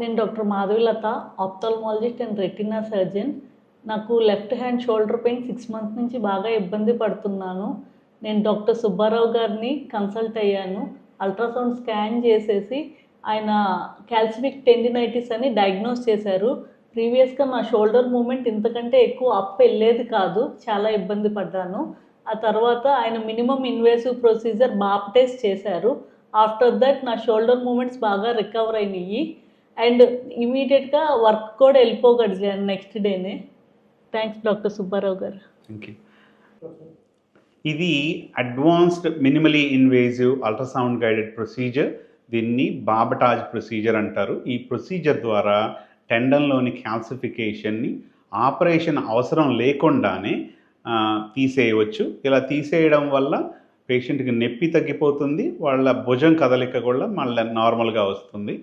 నేను doctor Madhavilatha ophthalmologist and retina surgeon. నాకు left hand shoulder pain six months నుంచి బాగా ఇబ్బంది పడుతున్నాను. నేను డాక్టర్ సుబ్బారావు గారిని కన్సల్ట్ అయ్యాను. అల్ట్రాసౌండ్ స్కాన్ చేసేసి ఆయన క్యాల్సిమిక్ టెండినైటిస్ అని డయాగ్నోస్ చేశారు. ప్రీవియస్గా నా షోల్డర్ మూమెంట్ ఇంతకంటే ఎక్కువ అప్ వెళ్ళేది కాదు చాలా ఇబ్బంది పడ్డాను. ఆ తర్వాత ఆయన మినిమం ఇన్వేసివ్ ప్రొసీజర్ బాప్టేస్ చేశారు. ఆఫ్టర్ దట్ నా షోల్డర్ మూమెంట్స్ బాగా రికవర్ అయినాయి. అండ్ ఇమీడియట్గా వర్క్ కూడా వెళ్ళిపోకూడదు నెక్స్ట్ డేనే thanks doctor Subbarao garu. Thank you ఇది advanced minimally invasive ultrasound guided procedure. దీన్ని బాబటాజ్ ప్రొసీజర్ అంటారు. ఈ ప్రొసీజర్ ద్వారా టెండన్లోని క్యాల్సిఫికేషన్ని ఆపరేషన్ అవసరం లేకుండానే తీసేయవచ్చు. ఇలా తీసేయడం వల్ల పేషెంట్కి నొప్పి తగ్గిపోతుంది. వాళ్ళ భుజం కదలిక కూడా మళ్ళీ నార్మల్గా వస్తుంది.